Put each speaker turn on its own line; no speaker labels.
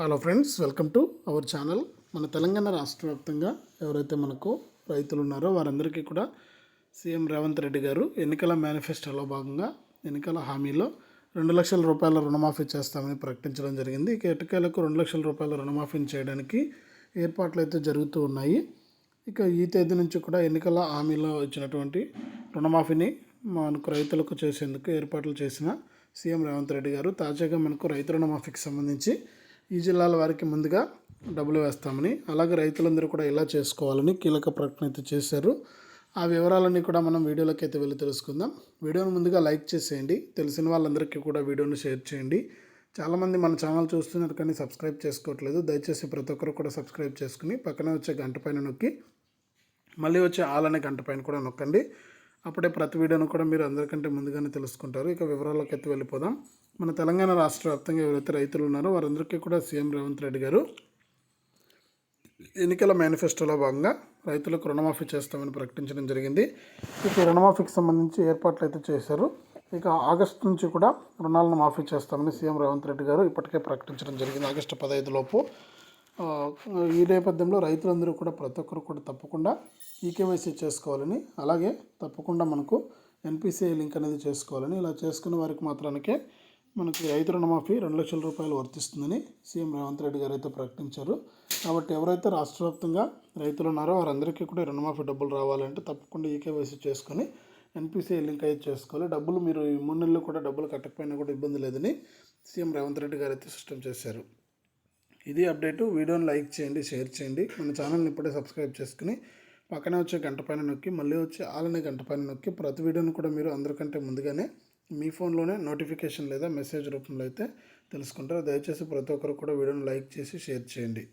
Hello friends welcome to our channel మన తెలంగాణ రాష్ట్ర వ్యాప్తంగా ఎవరైతే మనకు రైతులు ఉన్నారో వారందరికీ కూడా సీఎం రేవంత్ రెడ్డి గారు ఎన్నికల మేనిఫెస్టోలో భాగంగా ఎన్నికల హామీలో రెండు లక్షల రూపాయల రుణమాఫీ చేస్తామని ప్రకటించడం జరిగింది. ఇక ఎటుకేలకు రెండు లక్షల రూపాయల రుణమాఫీని చేయడానికి ఏర్పాట్లు అయితే జరుగుతూ ఉన్నాయి. ఇక ఈ తేదీ నుంచి కూడా ఎన్నికల హామీలో ఇచ్చినటువంటి రుణమాఫీని మనకు రైతులకు చేసేందుకు ఏర్పాట్లు చేసిన సీఎం రేవంత్ రెడ్డి గారు తాజాగా మనకు రైతు రుణమాఫీకి సంబంధించి ఈ జిల్లాల వారికి ముందుగా డబ్బులు వేస్తామని అలాగే రైతులందరూ కూడా ఇలా చేసుకోవాలని కీలక ప్రకటన అయితే చేశారు. ఆ వివరాలన్నీ కూడా మనం వీడియోలోకి అయితే వెళ్ళి తెలుసుకుందాం. వీడియోను ముందుగా లైక్ చేసేయండి. తెలిసిన వాళ్ళందరికీ కూడా వీడియోని షేర్ చేయండి. చాలామంది మన ఛానల్ చూస్తున్నారు కానీ సబ్స్క్రైబ్ చేసుకోవట్లేదు. దయచేసి ప్రతి ఒక్కరు కూడా సబ్స్క్రైబ్ చేసుకుని పక్కనే వచ్చే గంట పైన నొక్కి మళ్ళీ వచ్చే ఆల్ అనే గంట పైన కూడా నొక్కండి. అప్పుడే ప్రతి వీడియోను కూడా మీరు అందరికంటే ముందుగానే తెలుసుకుంటారు. ఇక వివరాల్లోకి అయితే వెళ్ళిపోదాం. మన తెలంగాణ రాష్ట్ర వ్యాప్తంగా ఎవరైతే రైతులు ఉన్నారో వారందరికీ కూడా సీఎం రేవంత్ రెడ్డి గారు ఎన్నికల మేనిఫెస్టోలో భాగంగా రైతులకు రుణమాఫీ చేస్తామని ప్రకటించడం జరిగింది. ఇక రుణమాఫీకి సంబంధించి ఏర్పాట్లు అయితే చేశారు. ఇక ఆగస్టు నుంచి కూడా రుణాలను మాఫీ చేస్తామని సీఎం రేవంత్ రెడ్డి గారు ఇప్పటికే ప్రకటించడం జరిగింది. ఆగస్టు పదహైదు లోపు ఈ నేపథ్యంలో రైతులందరూ కూడా ప్రతి ఒక్కరు కూడా తప్పకుండా ఈకేవైసీ చేసుకోవాలని అలాగే తప్పకుండా మనకు ఎన్పిసిఐ లింక్ అనేది చేసుకోవాలని ఇలా చేసుకున్న వారికి మాత్రానికే మనకి రైతు రుణమాఫీ రెండు లక్షల రూపాయలు వర్తిస్తుందని సీఎం రేవంత్ రెడ్డి గారు అయితే ప్రకటించారు. కాబట్టి ఎవరైతే రాష్ట్ర వ్యాప్తంగా రైతులు ఉన్నారో వారందరికీ కూడా రుణమాఫీ డబ్బులు రావాలంటే తప్పకుండా ఈకేవైసీ చేసుకొని ఎన్పిసిఐ లింక్ అయితే చేసుకోవాలి. డబ్బులు మీరు ఈ మూడు నెలలు కూడా డబ్బులు కట్టకపోయినా కూడా ఇబ్బంది లేదని సీఎం రేవంత్ రెడ్డి గారు అయితే సిస్టమ్ చేశారు. ఇది అప్డేటు. వీడియోని లైక్ చేయండి షేర్ చేయండి. మన ఛానల్ని ఇప్పుడే సబ్స్క్రైబ్ చేసుకుని పక్కనే వచ్చే గంట పైన నొక్కి మళ్ళీ వచ్చే ఆలనే గంట పైన నొక్కి ప్రతి వీడియోని కూడా మీరు అందరికంటే ముందుగానే మీ ఫోన్లోనే నోటిఫికేషన్ లేదా మెసేజ్ రూపంలో అయితే తెలుసుకుంటారు. దయచేసి ప్రతి ఒక్కరు కూడా వీడియోని లైక్ చేసి షేర్ చేయండి.